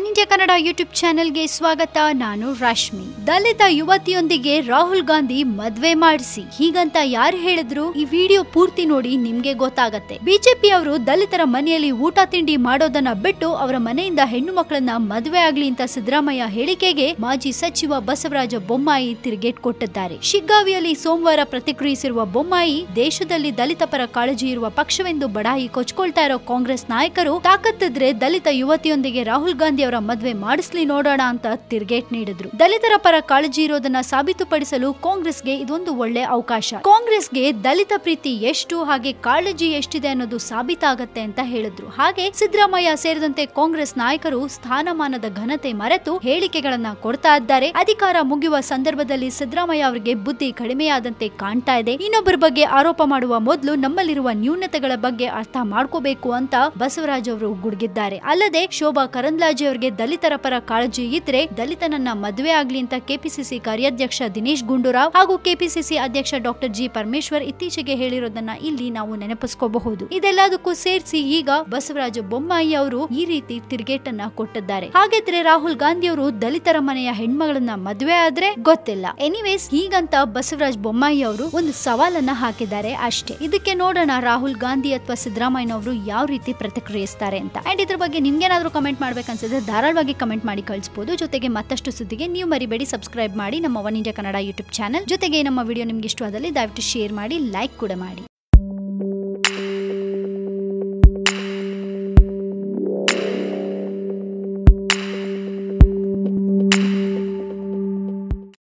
One India Kannada YouTube ಚಾನೆಲ್ಗೆ ಸ್ವಾಗತ. ನಾನು ರಶ್ಮಿ. ದಲಿತ ಯುವತಿಯೊಂದಿಗೆ ರಾಹುಲ್ ಗಾಂಧಿ ಮದ್ವೆ ಮಾಡಿಸಿ. ಹೀಗಂತ ಯಾರು ಹೇಳಿದ್ರು? ಈ ವಿಡಿಯೋ ಪೂರ್ತಿ ನೋಡಿ ನಿಮ್ಗೆ ಗೊತ್ತಾಗತ್ತೆ. ಬಿಜೆಪಿ ಅವರು ದಲಿತರ ಮನೆಯಲ್ಲಿ ಊಟ ತಿಂಡಿ ಮಾಡೋದನ್ನ ಬಿಟ್ಟು ಅವರ ಮನೆಯಿಂದ ಹೆಣ್ಣು ಮಕ್ಕಳನ್ನ ಮದ್ವೆ ಆಗ್ಲಿ ಅಂತ ಸಿದ್ದರಾಮಯ್ಯ ಹೇಳಿಕೆಗೆ ಮಾಜಿ ಸಚಿವ ಬಸವರಾಜ ಬೊಮ್ಮಾಯಿ ತಿರುಗೇಟ್ ಕೊಟ್ಟಿದ್ದಾರೆ. ಶಿಗ್ಗಾವಿಯಲ್ಲಿ ಸೋಮವಾರ ಪ್ರತಿಕ್ರಿಯಿಸಿರುವ ಬೊಮ್ಮಾಯಿ, ದೇಶದಲ್ಲಿ ದಲಿತ ಪರ ಕಾಳಜಿ ಇರುವ ಪಕ್ಷವೆಂದು ಬಡಾಯಿ ಕೊಚ್ಕೊಳ್ತಾ ಇರೋ ಕಾಂಗ್ರೆಸ್ ನಾಯಕರು ತಾಕತ್ತಿದ್ರೆ ದಲಿತ ಯುವತಿಯೊಂದಿಗೆ ರಾಹುಲ್ ಗಾಂಧಿ ಅವರ ಮದ್ವೆ ಮಾಡಿಸ್ಲಿ ನೋಡೋಣ ಅಂತ ತಿರ್ಗೇಟ್ ನೀಡಿದ್ರು. ದಲಿತರ ಪರ ಕಾಳಜಿ ಇರೋದನ್ನ ಸಾಬೀತುಪಡಿಸಲು ಕಾಂಗ್ರೆಸ್ಗೆ ಇದೊಂದು ಒಳ್ಳೆ ಅವಕಾಶ. ಕಾಂಗ್ರೆಸ್ಗೆ ದಲಿತ ಪ್ರೀತಿ ಎಷ್ಟು, ಹಾಗೆ ಕಾಳಜಿ ಎಷ್ಟಿದೆ ಅನ್ನೋದು ಸಾಬೀತಾಗತ್ತೆ ಅಂತ ಹೇಳಿದ್ರು. ಹಾಗೆ ಸಿದ್ದರಾಮಯ್ಯ ಸೇರಿದಂತೆ ಕಾಂಗ್ರೆಸ್ ನಾಯಕರು ಸ್ಥಾನಮಾನದ ಘನತೆ ಮರೆತು ಹೇಳಿಕೆಗಳನ್ನ ಕೊಡ್ತಾ ಇದ್ದಾರೆ. ಅಧಿಕಾರ ಮುಗಿಯುವ ಸಂದರ್ಭದಲ್ಲಿ ಸಿದ್ದರಾಮಯ್ಯ ಅವರಿಗೆ ಬುದ್ಧಿ ಕಡಿಮೆಯಾದಂತೆ ಕಾಣ್ತಾ ಇದೆ. ಇನ್ನೊಬ್ಬರ ಬಗ್ಗೆ ಆರೋಪ ಮಾಡುವ ಮೊದಲು ನಮ್ಮಲ್ಲಿರುವ ನ್ಯೂನತೆಗಳ ಬಗ್ಗೆ ಅರ್ಥ ಮಾಡ್ಕೋಬೇಕು ಅಂತ ಬಸವರಾಜ್ ಅವರು ಗುಡುಗಿದ್ದಾರೆ. ಅಲ್ಲದೆ ಶೋಭಾ ಕರಂದ್ಲಾಜೆ ಅವರಿಗೆ ದಲಿತರ ಪರ ಕಾಳಜಿ ಇದ್ರೆ ದಲಿತನನ್ನ ಮದುವೆ ಆಗ್ಲಿ ಅಂತ ಕೆಪಿಸಿಸಿ ಕಾರ್ಯಾಧ್ಯಕ್ಷ ದಿನೇಶ್ ಗುಂಡೂರಾವ್ ಹಾಗೂ ಕೆಪಿಸಿಸಿ ಅಧ್ಯಕ್ಷ ಡಾಕ್ಟರ್ ಜಿ ಪರಮೇಶ್ವರ್ ಇತ್ತೀಚೆಗೆ ಹೇಳಿರೋದನ್ನ ಇಲ್ಲಿ ನಾವು ನೆನಪಿಸ್ಕೋಬಹುದು. ಇದೆಲ್ಲದಕ್ಕೂ ಸೇರಿಸಿ ಈಗ ಬಸವರಾಜ ಬೊಮ್ಮಾಯಿ ಅವರು ಈ ರೀತಿ ತಿರುಗೇಟನ್ನ ಕೊಟ್ಟಿದ್ದಾರೆ. ಹಾಗಿದ್ರೆ ರಾಹುಲ್ ಗಾಂಧಿ ಅವರು ದಲಿತರ ಮನೆಯ ಹೆಣ್ಮಗಳನ್ನ ಮದುವೆ ಆದ್ರೆ ಗೊತ್ತಿಲ್ಲ. ಎನಿವೇಸ್ ಹೀಗಂತ ಬಸವರಾಜ ಬೊಮ್ಮಾಯಿ ಅವರು ಒಂದು ಸವಾಲನ್ನ ಹಾಕಿದ್ದಾರೆ ಅಷ್ಟೇ. ಇದಕ್ಕೆ ನೋಡೋಣ ರಾಹುಲ್ ಗಾಂಧಿ ಅಥವಾ ಸಿದ್ದರಾಮಯ್ಯನವರು ಯಾವ ರೀತಿ ಪ್ರತಿಕ್ರಿಯಿಸ್ತಾರೆ ಅಂತ. ಅಂಡ್ ಇದ್ರ ಬಗ್ಗೆ ನಿಮ್ಗೇನಾದ್ರೂ ಕಮೆಂಟ್ ಮಾಡ್ಬೇಕನ್ಸಿದ್ರೆ ಧಾರಾಳವಾಗಿ ಕಮೆಂಟ್ ಮಾಡಿ ಕಳಿಸಬಹುದು ಜೊತೆಗೆ ಮತ್ತಷ್ಟು ಸುದ್ದಿಗೆ ನೀವು ಮರಿಬೇಡಿ. ಸಬ್ಸ್ಕ್ರೈಬ್ ಮಾಡಿ ನಮ್ಮ one India Kannada YouTube channel. ಜೊತೆಗೆ ನಮ್ಮ ವಿಡಿಯೋ ನಿಮ್ಗೆ ಇಷ್ಟವಾದಲ್ಲಿ ದಯವಿಟ್ಟು ಶೇರ್ ಮಾಡಿ, ಲೈಕ್ ಕೂಡ ಮಾಡಿ.